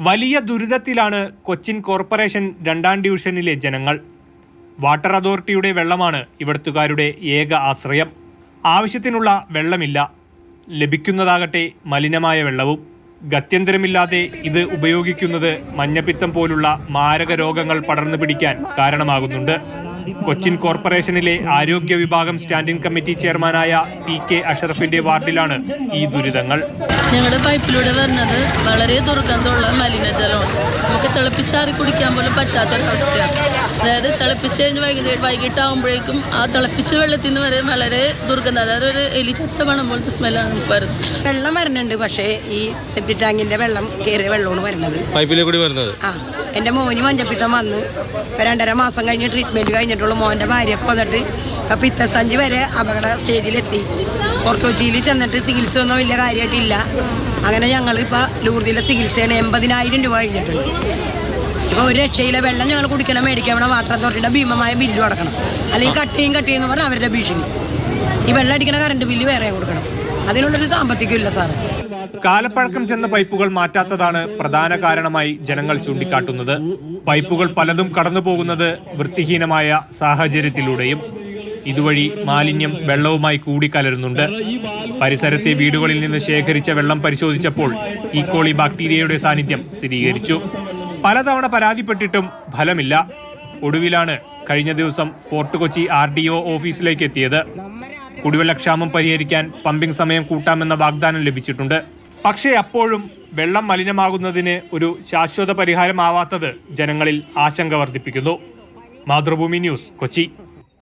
വലിയ ദുരിതത്തിലാണ് കൊച്ചിൻ കോർപ്പറേഷൻ രണ്ടാം ഡിവിഷനിലെ ജനങ്ങൾ. വാട്ടർ അതോറിറ്റിയുടെ വെള്ളമാണ് ഇവിടുത്തുകാരുടെ ഏക ആശ്രയം. ആവശ്യത്തിനുള്ള വെള്ളമില്ല. ലഭിക്കുന്നതാകട്ടെ മലിനമായ വെള്ളവും. ഗത്യന്തരമില്ലാതെ ഇത് ഉപയോഗിക്കുന്നത് മഞ്ഞപ്പിത്തം പോലുള്ള മാരക രോഗങ്ങൾ പടർന്നു പിടിക്കാൻ കാരണമാകുന്നുണ്ട്. കൊച്ചിൻ കോർപ്പറേഷനിലെ ആരോഗ്യ വിഭാഗം സ്റ്റാൻഡിംഗ് കമ്മിറ്റി ചെയർമാനായ പി കെ അഷറഫിന്റെ വാർഡിലാണ് ഈ ദുരിതങ്ങൾ. ഞങ്ങളുടെ പൈപ്പിലൂടെ വരുന്നത് വളരെ ദുർഗന്ധമുള്ള മലിനജലമാണ്. നമുക്ക് തിളപ്പിച്ചാറി കുടിക്കാൻ പോലും പറ്റാത്തൊരവസ്ഥയാണ് അതായത് തിളപ്പിച്ച് കഴിഞ്ഞ് വൈകുന്നേരം വൈകിട്ടാകുമ്പോഴേക്കും ആ തിളപ്പിച്ച വെള്ളത്തിൽ നിന്ന് വരെ വളരെ ദുർഗന്ധം അതായത് ഒരു എലി ചത്ത മണം പോലത്തെ സ്മെല്ലാണ് നമുക്ക് വരുന്നത്. വെള്ളം വരുന്നുണ്ട് പക്ഷേ ഈ സെപ്റ്റി ടാങ്കിന്റെ വെള്ളം കയറിയ വെള്ളമാണ് വരുന്നത്. പൈപ്പിലെ കൂടി വരുന്നത്? ആ എന്റെ മോന് മഞ്ഞപ്പിത്തം വന്ന് രണ്ടര മാസം കഴിഞ്ഞ് ട്രീറ്റ്മെന്റ് കഴിഞ്ഞിട്ടുള്ളൂ മോന്റെ ഭാര്യയൊക്കെ വന്നിട്ട്. സഞ്ചി വരെ അപകട സ്റ്റേജിലെത്തി. ഫോർട്ട് കൊച്ചിയിൽ ചെന്നിട്ട് ചികിത്സ ഒന്നും വലിയ കാര്യമായിട്ടില്ല. അങ്ങനെ ഞങ്ങൾ ഇപ്പോൾ ലൂർദിലെ ചികിത്സയാണ് എൺപതിനായിരം രൂപ കഴിഞ്ഞിട്ടുണ്ട്. ഇപ്പോൾ ഒരു രക്ഷയിലെ വെള്ളം ഞങ്ങൾ കുടിക്കണം മേടിക്കണം വാട്ടർ അതോറിറ്റിയുടെ ഭീമമായ ബില്ല് അടക്കണം അല്ലെങ്കിൽ കട്ടിയും കട്ടിയും എന്ന് പറഞ്ഞാൽ അവരുടെ ഭീഷണി. ഈ വെള്ളം അടിക്കണ കറണ്ട് ബില്ല് വേറെ കൊടുക്കണം. അതിനുള്ളൊരു സാമ്പത്തികം ഇല്ല സാറേ. കാലപ്പഴക്കം ചെന്ന പൈപ്പുകൾ മാറ്റാത്തതാണ് പ്രധാന കാരണമായി ജനങ്ങൾ ചൂണ്ടിക്കാട്ടുന്നത്. പൈപ്പുകൾ പലതും കടന്നു പോകുന്നത് വൃത്തിഹീനമായ സാഹചര്യത്തിലൂടെയും ഇതുവഴി മാലിന്യം വെള്ളവുമായി കൂടിക്കലരുന്നുണ്ട് പരിസരത്തെ വീടുകളിൽ നിന്ന് ശേഖരിച്ച വെള്ളം പരിശോധിച്ചപ്പോൾ ഈ കോളി ബാക്ടീരിയയുടെ സാന്നിധ്യം സ്ഥിരീകരിച്ചു. പലതവണ പരാതിപ്പെട്ടിട്ടും ഫലമില്ല. ഒടുവിലാണ് കഴിഞ്ഞ ദിവസം Fort Kochi R D O ഓഫീസിലേക്ക് എത്തിയത്. കുടിവെള്ളക്ഷാമം പരിഹരിക്കാൻ പമ്പിംഗ് സമയം കൂട്ടാമെന്ന വാഗ്ദാനം ലഭിച്ചിട്ടുണ്ട്. പക്ഷേ അപ്പോഴും വെള്ളം മലിനമാകുന്നതിന് ഒരു ശാശ്വത പരിഹാരമാവാത്തത് ജനങ്ങളിൽ ആശങ്ക വർദ്ധിപ്പിക്കുന്നു. മാതൃഭൂമി ന്യൂസ് കൊച്ചി.